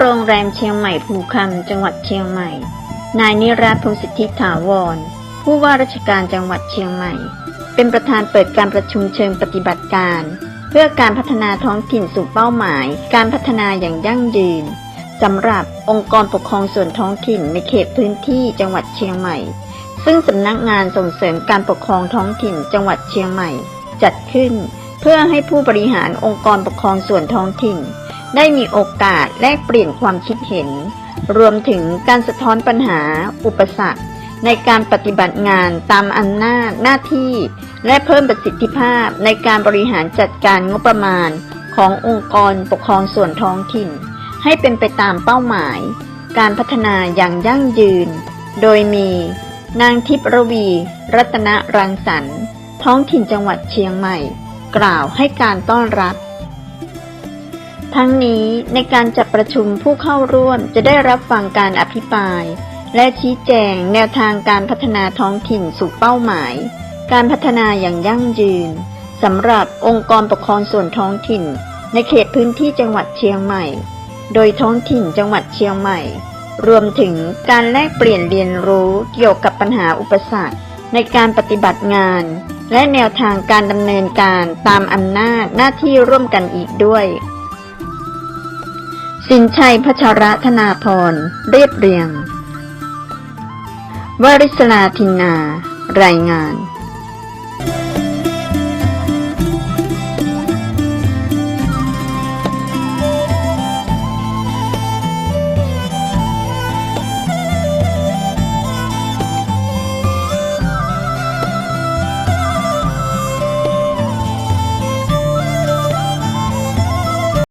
โรงแรมเชียงใหม่ภูคำจังหวัดเชียงใหม่ นายนิรัตพงศิทธิถาวร ผู้ว่าราชการจังหวัดเชียงใหม่ เป็นประธานเปิดการประชุมเชิงปฏิบัติการ เพื่อการพัฒนาท้องถิ่นสู่เป้าหมาย การพัฒนาอย่างยั่งยืนสำหรับองค์กรปกครองส่วนท้องถิ่นในเขตพื้นที่จังหวัดเชียงใหม่ ซึ่งสำนักงานส่งเสริมการปกครองท้องถิ่นจังหวัดเชียงใหม่ จัดขึ้น เพื่อให้ผู้บริหารองค์กรปกครองส่วนท้องถิ่น ได้มีโอกาสแลกเปลี่ยนความคิดเห็น รวมถึงการสะท้อนปัญหา อุปสรรค ในการปฏิบัติงานตามอำนาจหน้าที่ และเพิ่มประสิทธิภาพในการบริหารจัดการงบประมาณ ขององค์กรปกครองส่วนท้องถิ่น ให้เป็นไปตามเป้าหมาย การพัฒนาอย่างยั่งยืน โดยมี นางทิพรวี รัตนรังสรรค์ท้องถิ่นจังหวัดเชียงใหม่ กล่าวให้การต้อนรับ ทั้งนี้ในการจัดประชุมผู้เข้าร่วมจะได้รับฟังการอภิปราย และชี้แจงแนวทางการพัฒนาท้องถิ่นสู่เป้าหมาย การพัฒนาอย่างยั่งยืนสำหรับองค์กรปกครองส่วนท้องถิ่น ในเขตพื้นที่จังหวัดเชียงใหม่ โดยท้องถิ่นจังหวัดเชียงใหม่ รวมถึงการแลกเปลี่ยนเรียนรู้เกี่ยวกับปัญหาอุปสรรค ในการปฏิบัติงาน และแนวทางการดำเนินการตามอำนาจหน้าที่ร่วมกันอีกด้วย สินชัยพัชรธนาพร เรียบเรียง วริศลาทินนา รายงาน